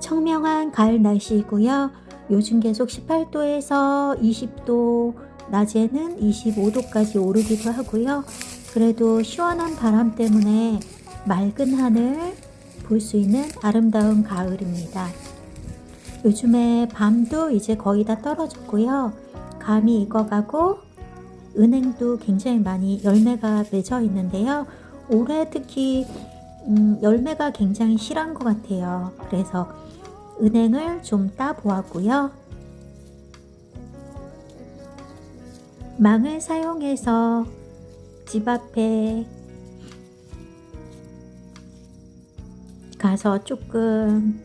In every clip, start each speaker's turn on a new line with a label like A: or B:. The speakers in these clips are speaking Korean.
A: 청명한 가을 날씨이고요. 요즘 계속 18도에서 20도, 낮에는 25도까지 오르기도 하고요. 그래도 시원한 바람 때문에 맑은 하늘 볼 수 있는 아름다운 가을입니다. 요즘에 밤도 이제 거의 다 떨어졌고요. 감이 익어가고 은행도 굉장히 많이 열매가 맺어 있는데요. 올해 특히 음, 열매가 굉장히 실한 것 같아요. 그래서 은행을 좀 따보았고요. 망을 사용해서 집 앞에 가서 조금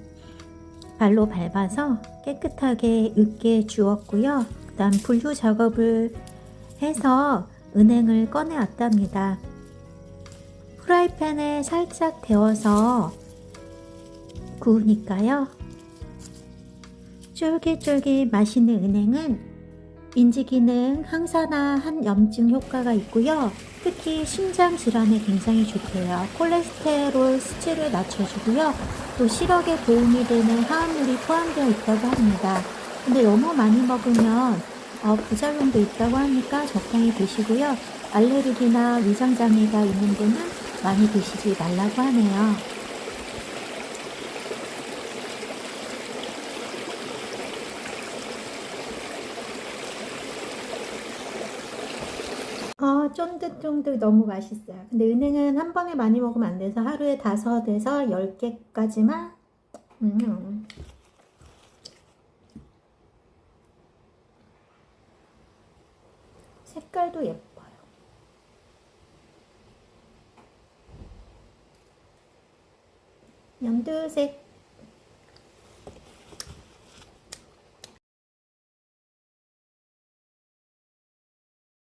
A: 발로 밟아서 깨끗하게 으깨 주었고요. 그 다음 분류 작업을 해서 은행을 꺼내 왔답니다. 프라이팬에 살짝 데워서 구우니까요. 쫄깃쫄깃 맛있는 은행은 인지 기능 항산화 항염증 효과가 있고요. 특히 심장 질환에 굉장히 좋대요. 콜레스테롤 수치를 낮춰주고요. 또 시력에 도움이 되는 화합물이 포함되어 있다고 합니다. 근데 너무 많이 먹으면 어, 부작용도 있다고 하니까 적당히 드시고요. 알레르기나 위장 장애가 있는 분은 많이 드시지 말라고 하네요. 어, 쫀득쫀득 너무 맛있어요. 근데 은행은 한 번에 많이 먹으면 안 돼서 하루에 다섯에서 열 개까지만. 음. 색깔도 예뻐요. 연두색